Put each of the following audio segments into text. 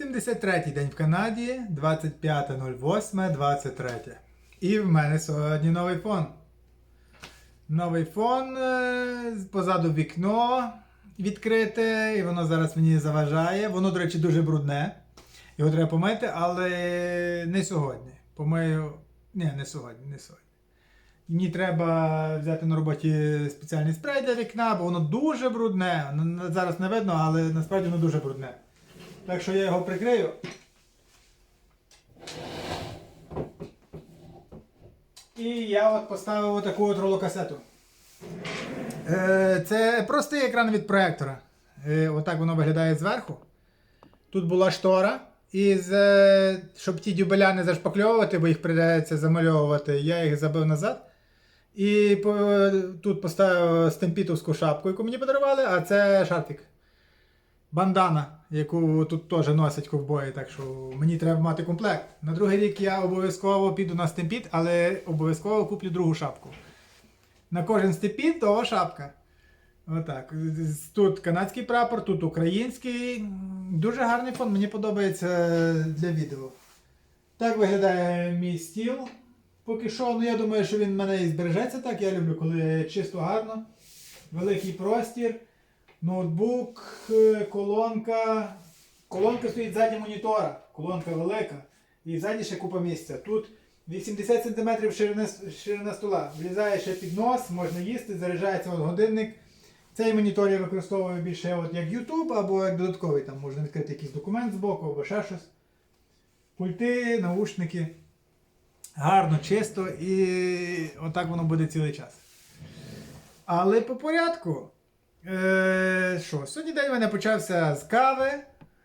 73-й день в Канаді, 25.08.23. І в мене сьогодні новий фон. Новий фон, е, позаду вікно відкрите, і воно зараз мені заважає. Воно, до речі, дуже брудне. Його треба помити, але не сьогодні. Помию. Ні, не сьогодні, не сьогодні. Мені треба взяти на роботі спеціальний спрей для вікна, бо воно дуже брудне. Зараз не видно, але насправді воно дуже брудне. Так що я його прикрию. І я от поставив таку от ролокасету. Е, Це простий екран від проектора. Е, Отак воно виглядає зверху. Тут була штора. І щоб ті дюбеля не зашпакльовувати, бо їх придеться замальовувати, я їх забив назад. І тут поставив стемпітовську шапку, яку мені подарували, а це шарфік. Бандана, яку тут теж носять ковбої, так що мені треба мати комплект. На другий рік я обов'язково піду на стемпіт, але обов'язково куплю другу шапку. На кожен стемпіт того шапка. Отак. Тут канадський прапор, тут український. Дуже гарний фон, мені подобається для відео. Так виглядає мій стіл. Поки що, ну я думаю, що він в мене і збережеться так. Я люблю, коли чисто гарно. Великий простір, ноутбук, е, колонка. Колонка стоїть ззаді монітора. Колонка велика. І ззаді ще купа місця. Тут 80 см ширина, ширина стола. Влізає ще під нос, можна їсти, заряджається от годинник. Цей монітор я використовую більше от як YouTube або як додатковий. Там можна відкрити якийсь документ збоку або ще щось. Пульти, наушники. Гарно, чисто і отак воно буде цілий час. Але по порядку. Е, що, сьогодні день в мене почався з кави,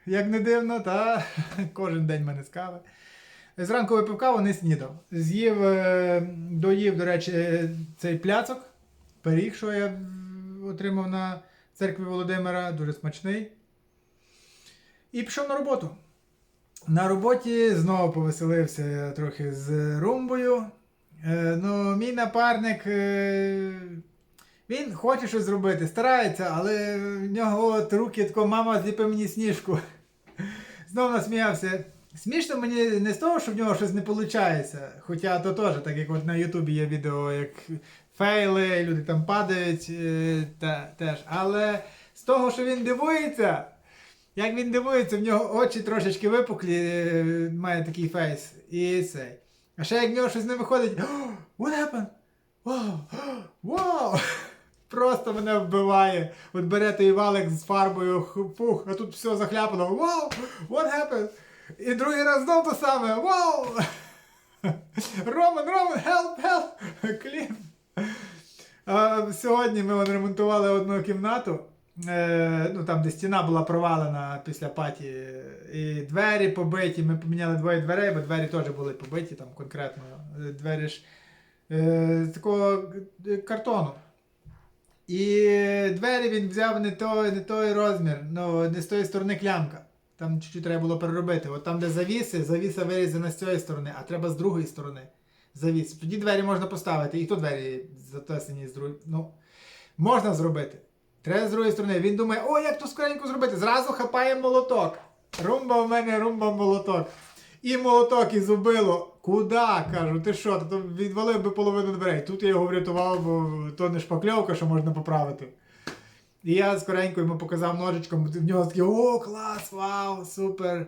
як не дивно, та кожен день в мене з кави. Зранку випив каву, не снідав. З'їв, е, доїв, до речі, е, цей пляцок, пиріг, що я отримав на церкві Володимира, дуже смачний. І пішов на роботу. На роботі знову повеселився трохи з румбою. Е, ну, мій напарник. Він хоче щось зробити, старається, але в нього от руки тако, мама зліпи мені сніжку. Знову насміявся. Смішно мені не з того, що в нього щось не виходить. Хоча то теж, так як от на Ютубі є відео, як фейли, люди там падають е, та, теж. Але з того, що він дивується, як він дивується, в нього очі трошечки випуклі, е, має такий фейс. І цей. А ще як в нього щось не виходить. «Oh, What happened? Wow! Wow! Просто мене вбиває. От бере той валик з фарбою, х- фух, а тут все захляпано. Вау! What happened? І другий раз знов то саме. Вау! Роман, Роман, help, help! Кліп. Сьогодні ми ремонтували одну кімнату. Е, ну, там, де стіна була провалена після паті, і двері побиті. Ми поміняли двоє дверей, бо двері теж були побиті там конкретно. Е, Двері ж е, такого картону. І двері він взяв не той, не той розмір, ну, не з тої сторони клямка. Там чуть-чуть треба було переробити. От там, де завіси, завіса вирізана з цієї сторони, а треба з другої сторони. Завіс. Тоді двері можна поставити, і то двері затесені з другої. Ну, можна зробити. Треба з другої сторони. Він думає, о, як то скоренько зробити. Зразу хапає молоток. Румба в мене, румба молоток. І молоток і зубило. Куда? Кажу, ти що? То відвалив би половину дверей. Тут я його врятував, бо то не шпакльовка, що можна поправити. І я скоренько йому показав ножичком, в нього такий, о, клас, вау, супер.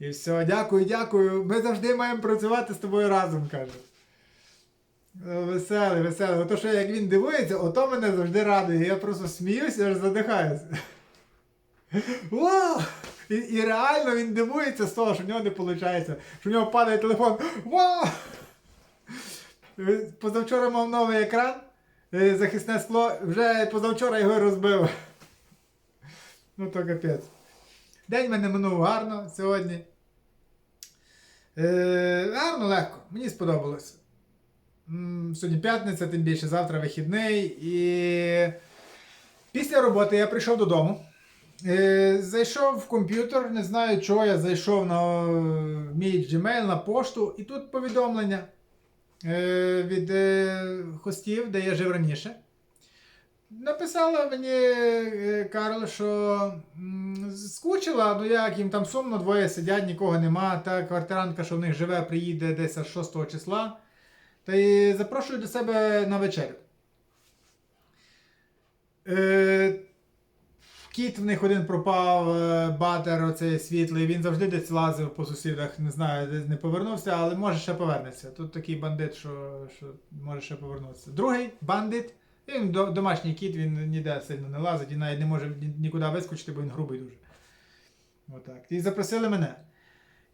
І все, дякую, дякую. Ми завжди маємо працювати з тобою разом, каже. Веселий, веселий. Ото що як він дивується, ото мене завжди радує. Я просто сміюся, аж задихаюся. Вау! І, і реально він дивується з того, що в нього не виходить, що в нього падає телефон. Вау! Позавчора мав новий екран, е, захисне скло, вже позавчора його розбив. Ну то капець. День мене минув гарно сьогодні. Е, гарно, легко. Мені сподобалось. М, Сьогодні п'ятниця, тим більше завтра вихідний. І після роботи я прийшов додому. Е, зайшов в комп'ютер, не знаю чого, я зайшов на е, мій Gmail, на пошту, і тут повідомлення е, від е, хостів, де я жив раніше. написала мені е, Карл, що скучила, ну як їм там сумно, двоє сидять, нікого нема. Та квартирантка, що в них живе, приїде десь аж 6 числа. Та й запрошую до себе на вечерю. Е, Кіт в них один пропав, е, батер оцей світлий, він завжди десь лазив по сусідах, не знаю, десь не повернувся, але може ще повернеться. Тут такий бандит, що, що може ще повернутися. Другий бандит, він домашній кіт, він ніде сильно не лазить і навіть не може нікуди вискочити, бо він грубий дуже. Отак. І запросили мене.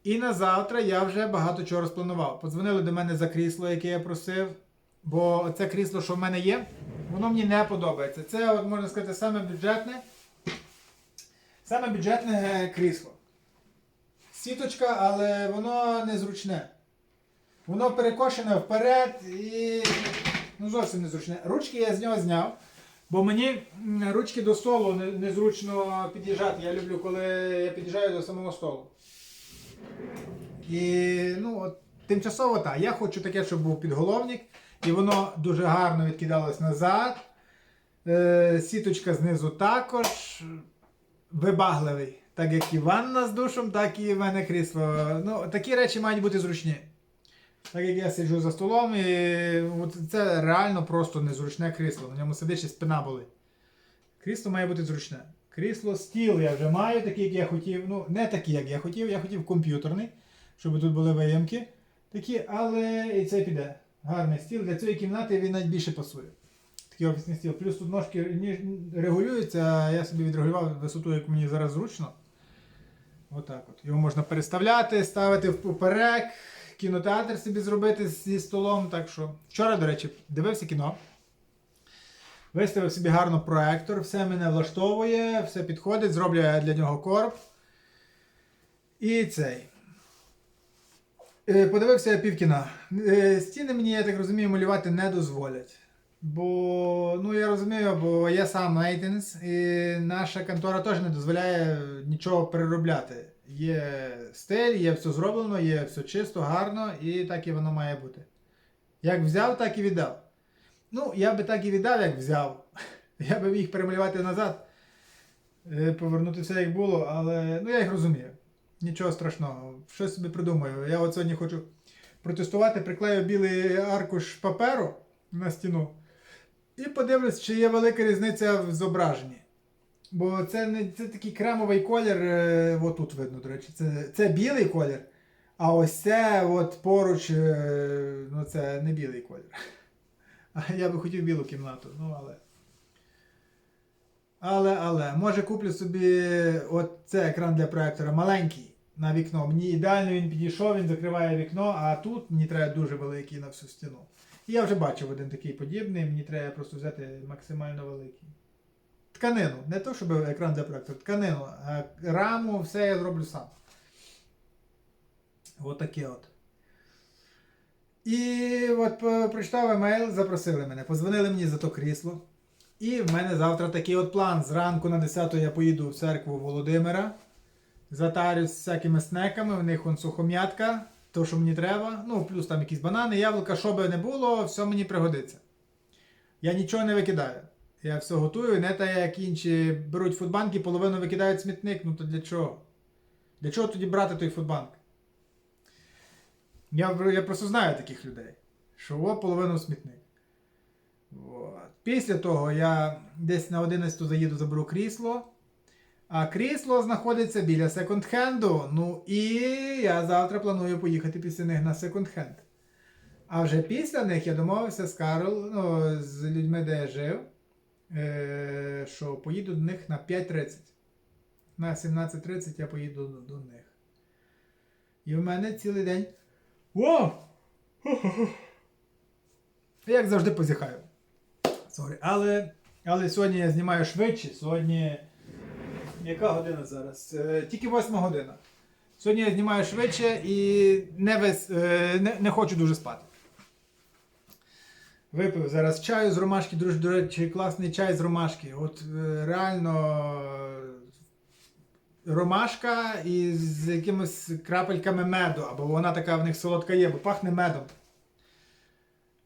І на завтра я вже багато чого розпланував. Подзвонили до мене за крісло, яке я просив. Бо це крісло, що в мене є, воно мені не подобається. Це, от, можна сказати, саме бюджетне. Саме бюджетне крісло. Сіточка, але воно незручне. Воно перекошене вперед і ну, зовсім незручне. Ручки я з нього зняв, бо мені ручки до столу незручно під'їжджати. Я люблю, коли я під'їжджаю до самого столу. І ну, от, тимчасово так. Я хочу таке, щоб був підголовник, і воно дуже гарно відкидалось назад. Е, сіточка знизу також. Вибагливий. Так як і ванна з душем, так і в мене крісло. Ну, такі речі мають бути зручні. Так як я сиджу за столом, і це реально просто незручне крісло. На ньому сидиш і спина болить. Крісло має бути зручне. Крісло стіл я вже маю, такий, як я хотів. Ну, не такий, як я хотів. Я хотів комп'ютерний, щоб тут були виємки. Такі, але і це піде. Гарний стіл. Для цієї кімнати він навіть більше пасує. Такий офісний стіл. Плюс тут ножки регулюються, а я собі відрегулював висоту, як мені зараз зручно. Отак от. Його можна переставляти, ставити вперек, кінотеатр собі зробити зі столом. Так що вчора, до речі, дивився кіно. Виставив собі гарно проектор, все мене влаштовує, все підходить, зроблю я для нього короб. І цей. Е, Подивився півкіна. Е, Стіни мені, я так розумію, малювати не дозволять. Бо, ну я розумію, бо я сам мейтенс, і наша контора теж не дозволяє нічого переробляти. Є стиль, є все зроблено, є все чисто, гарно, і так і воно має бути. Як взяв, так і віддав. Ну, я би так і віддав, як взяв. Я би міг перемалювати назад, е, повернути все як було, але ну я їх розумію. Нічого страшного. Щось собі придумаю. Я от сьогодні хочу протестувати, приклею білий аркуш паперу на стіну. І подивлюсь, чи є велика різниця в зображенні. Бо це не це такий кремовий колір, е, отут видно, до речі, це, це білий колір. А ось це от поруч, е, ну це не білий колір. Я би хотів білу кімнату, ну але. Але, але, може куплю собі от це екран для проектора маленький на вікно. Мені ідеально він підійшов, він закриває вікно, а тут мені треба дуже великий на всю стіну. Я вже бачив один такий подібний, мені треба просто взяти максимально великий. Тканину, не то, щоб екран для проектора, тканину, а раму, все я зроблю сам. Отаке от. І от прочитав емейл, запросили мене, позвонили мені за то крісло. І в мене завтра такий от план. Зранку на 10 я поїду в церкву Володимира. Затарюсь всякими снеками, в них он сухом'ятка, то, що мені треба. Ну, плюс там якісь банани, яблука, що би не було, все мені пригодиться. Я нічого не викидаю. Я все готую, не так, як інші беруть фудбанки, половину викидають смітник. Ну то для чого? Для чого тоді брати той фудбанк? Я, я просто знаю таких людей, що о, половину смітник. От. Після того я десь на 11 заїду, заберу крісло. А крісло знаходиться біля секонд-хенду. Ну і я завтра планую поїхати після них на секонд-хенд. А вже після них я домовився з Карл, ну, з людьми, де я жив, е- що поїду до них на 5.30. На 17.30 я поїду до, до них. І в мене цілий день. Вау! Як завжди позіхаю. Сорі. Але, але сьогодні я знімаю швидше. Сьогодні. Яка година зараз? Е, тільки восьма година. Сьогодні я знімаю швидше і не, весь, е, не, не хочу дуже спати. Випив зараз чаю з ромашки, дуже, до речі, класний чай з ромашки. От е, реально ромашка із якимись крапельками меду, або вона така в них солодка є, бо пахне медом.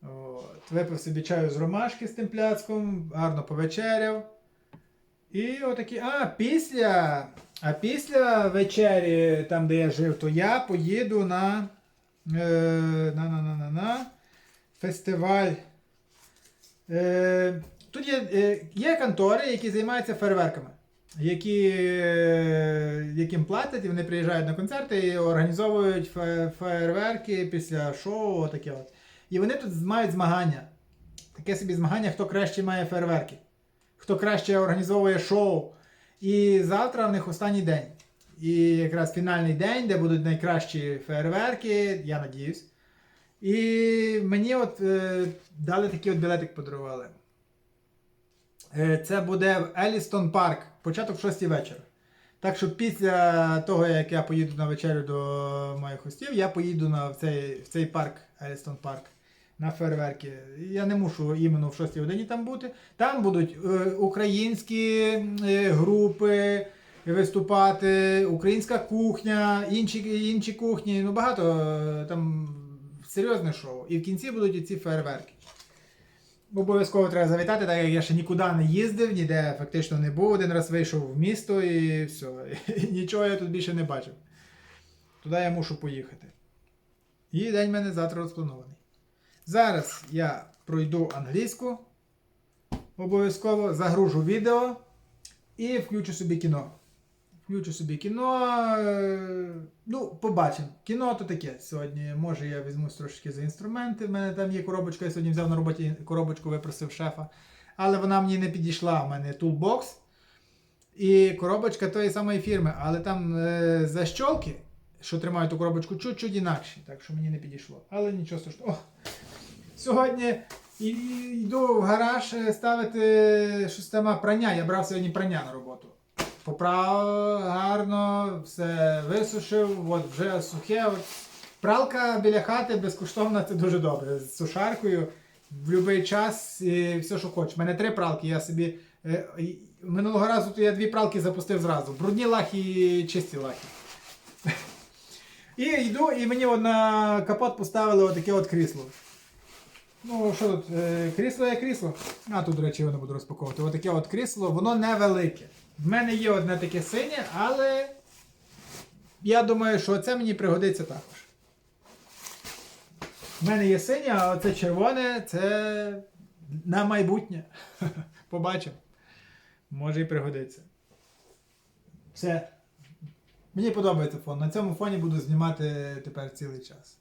От. Випив собі чаю з ромашки з тим пляцком, гарно повечеряв. І отакі. А, після. А після вечері, там, де я жив, то я поїду на. Е, на, на, на, на, на фестиваль. Е, тут є, е, є контори, які займаються фейерверками, які, е, яким платять, і вони приїжджають на концерти і організовують фе- фейерверки після шоу. Таке от. І вони тут мають змагання. Таке собі змагання, хто краще має фейерверки, хто краще організовує шоу. І завтра в них останній день. І якраз фінальний день, де будуть найкращі фейерверки, я надіюсь. І мені от е, дали такий от білетик подарували. Е, це буде в Елістон Парк, початок в 6 вечора. Так що після того, як я поїду на вечерю до моїх гостів, я поїду на, в, цей, в цей парк, Елістон Парк, на фейерверки. Я не мушу іменно в 6 годині там бути. Там будуть е, українські е, групи виступати, українська кухня, інші, інші кухні. Ну багато е, там серйозне шоу. І в кінці будуть і ці фейерверки. Обов'язково треба завітати, так як я ще нікуди не їздив, ніде фактично не був. Один раз вийшов в місто і все. І нічого я тут більше не бачив. Туди я мушу поїхати. І день в мене завтра розпланований. Зараз я пройду англійську. Обов'язково загружу відео і включу собі кіно. Включу собі кіно. е, Ну, побачимо. Кіно то таке. Сьогодні, може, я візьмусь трошки за інструменти. В мене там є коробочка, я сьогодні взяв на роботі коробочку, випросив шефа. Але вона мені не підійшла. У мене тулбокс. І коробочка тої самої фірми. Але там е, защолки, що тримають ту коробочку, чуть-чуть інакші. Так що мені не підійшло. Але нічого страшного. Сьогодні йду в гараж е, ставити щось прання. Я брав сьогодні прання на роботу. Поправ гарно, все висушив, от вже сухе. От. Пралка біля хати безкоштовна, це дуже добре. З сушаркою в будь-який час і все, що хочеш. У мене три пралки, я собі. е, Минулого разу то я дві пралки запустив зразу. Брудні лахи і чисті лахи. І йду, і мені на капот поставили отаке от крісло. Ну, що тут? Е, крісло є крісло. А тут, до речі, не буду розпаковувати. Отаке от крісло, воно невелике. В мене є одне таке синє, але я думаю, що це мені пригодиться також. В мене є синє, а оце червоне це на майбутнє. Побачимо. Може і пригодиться. Все. Мені подобається фон. На цьому фоні буду знімати тепер цілий час.